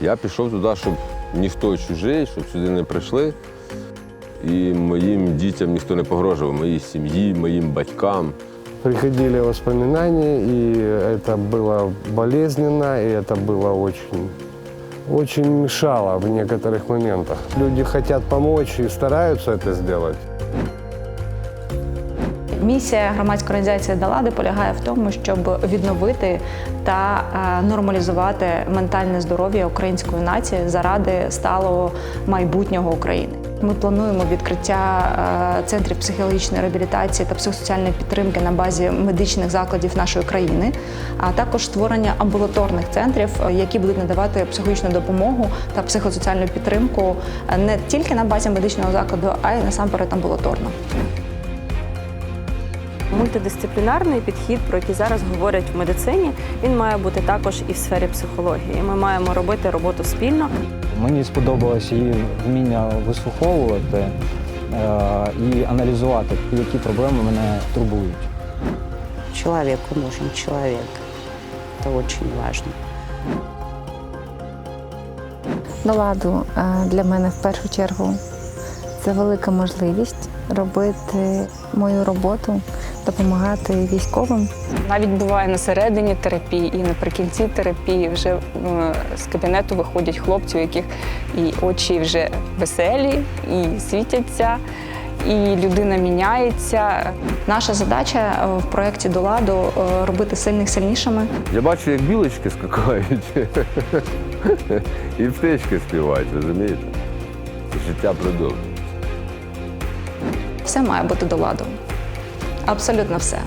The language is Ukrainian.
Я пішов туди, щоб ніхто чужий, щоб сюди не прийшли. І моїм дітям ніхто не погрожував, моїй сім'ї, моїм батькам. Приходили воспоминания, и это было болезненно, и это было очень, очень мешало в некоторых моментах. Люди хотят помочь и стараются это сделать. Місія громадської організації Далади полягає в тому, щоб відновити та е, нормалізувати ментальне здоров'я української нації заради сталого майбутнього України. Ми плануємо відкриття е, центрів психологічної реабілітації та психосоціальної підтримки на базі медичних закладів нашої країни, а також створення амбулаторних центрів, е, які будуть надавати психологічну допомогу та психосоціальну підтримку не тільки на базі медичного закладу, а й насамперед амбулаторно. Мультидисциплінарний підхід, про який зараз говорять в медицині, він має бути також і в сфері психології. Ми маємо робити роботу спільно. Мені сподобалось її вміння вислуховувати е, і аналізувати, які проблеми мене турбують. Человеку нужен человек. Это очень важно. До ладу е, для мене в першу чергу це велика можливість робити мою роботу, допомагати військовим. Навіть буває на середині терапії і наприкінці терапії вже е, з кабінету виходять хлопці, у яких і очі вже веселі, і світяться, і людина міняється. Наша задача е, в проєкті до ладу е, робити сильних сильнішими. Я бачу, як білочки скакають і птички співають, розумієте? Життя продовжується. Все має бути до ладу. Абсолютно все.